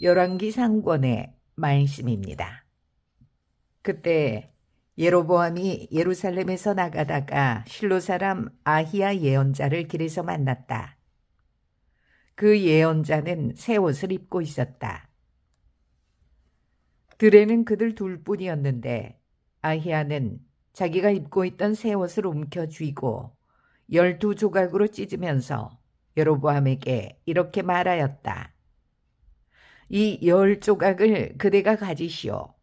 열왕기 상권의 말씀입니다. 그때 예로보암이 예루살렘에서 나가다가 실로 사람 아히야 예언자를 길에서 만났다. 그 예언자는 새 옷을 입고 있었다. 들에는 그들 둘뿐이었는데 아히야는 자기가 입고 있던 새 옷을 움켜 쥐고 열두 조각으로 찢으면서 여로보암에게 이렇게 말하였다. 이 열 조각을 그대가 가지시오.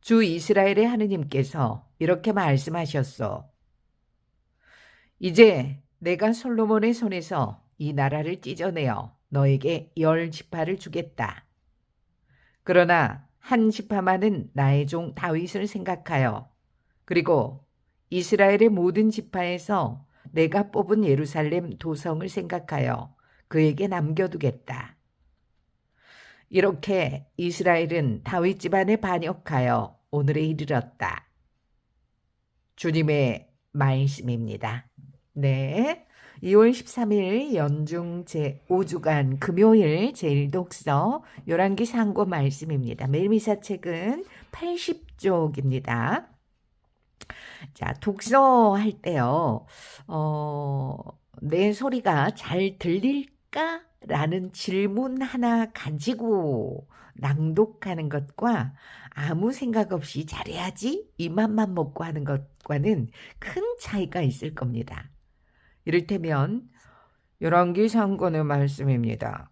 주 이스라엘의 하느님께서 이렇게 말씀하셨소. 이제 내가 솔로몬의 손에서 이 나라를 찢어내어 너에게 열 지파를 주겠다. 그러나 한 지파만은 나의 종 다윗을 생각하여 그리고 이스라엘의 모든 지파에서 내가 뽑은 예루살렘 도성을 생각하여 그에게 남겨두겠다. 이렇게 이스라엘은 다윗 집안에 반역하여 오늘에 이르렀다. 주님의 말씀입니다. 네. 2월 13일 연중 제5주간 금요일 제1독서 요란기 상고 말씀입니다. 매일 미사 책은 80쪽입니다. 자, 독서할 때요, 어, 내 소리가 잘 들릴까? 라는 질문 하나 가지고 낭독하는 것과 아무 생각 없이 잘해야지 이 맘만 먹고 하는 것과는 큰 차이가 있을 겁니다. 이를테면 열왕기 상권의 말씀입니다.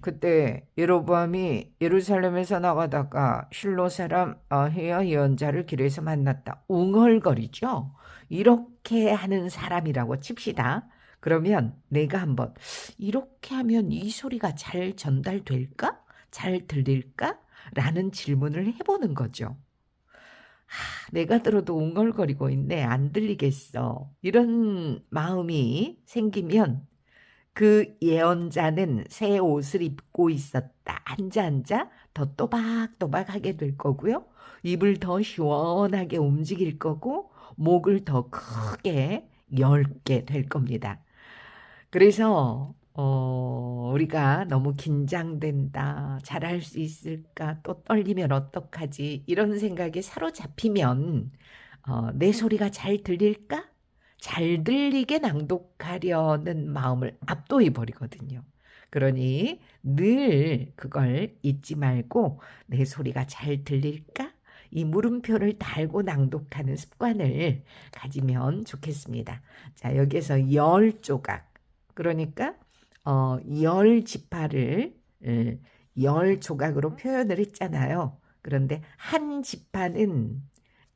그때 예로보암이 예루살렘에서 나가다가 실로 사람 아히야 예언자를 길에서 만났다. 웅얼거리죠. 이렇게 하는 사람이라고 칩시다. 그러면 내가 한번 이렇게 하면 이 소리가 잘 전달될까? 잘 들릴까? 라는 질문을 해보는 거죠. 아, 내가 들어도 웅얼거리고 있네. 안 들리겠어. 이런 마음이 생기면 그 예언자는 새 옷을 입고 있었다. 앉아 앉아 더 또박또박 하게 될 거고요. 입을 더 시원하게 움직일 거고 목을 더 크게 열게 될 겁니다. 그래서 어, 우리가 너무 긴장된다. 잘할 수 있을까? 또 떨리면 어떡하지? 이런 생각에 사로잡히면 어, 내 소리가 잘 들릴까? 잘 들리게 낭독하려는 마음을 압도해 버리거든요. 그러니 늘 그걸 잊지 말고 내 소리가 잘 들릴까? 이 물음표를 달고 낭독하는 습관을 가지면 좋겠습니다. 자, 여기에서 열 조각. 그러니까 어, 열 지파를 예, 열 조각으로 표현을 했잖아요. 그런데 한 지파는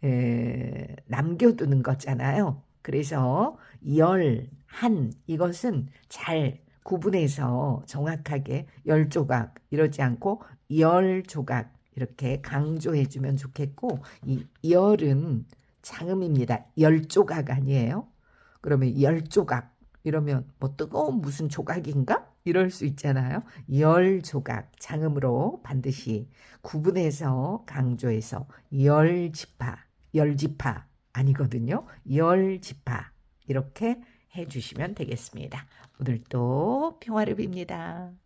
에, 남겨두는 거잖아요. 그래서 열, 한 이것은 잘 구분해서 정확하게 열 조각 이러지 않고 열 조각 이렇게 강조해 주면 좋겠고 이 열은 장음입니다. 열 조각 아니에요? 그러면 열 조각 이러면 뭐 뜨거운 무슨 조각인가? 이럴 수 있잖아요. 열 조각 장음으로 반드시 구분해서 강조해서 열 지파, 열 지파 아니거든요. 열 지파 이렇게 해 주시면 되겠습니다. 오늘도 평화를 빕니다.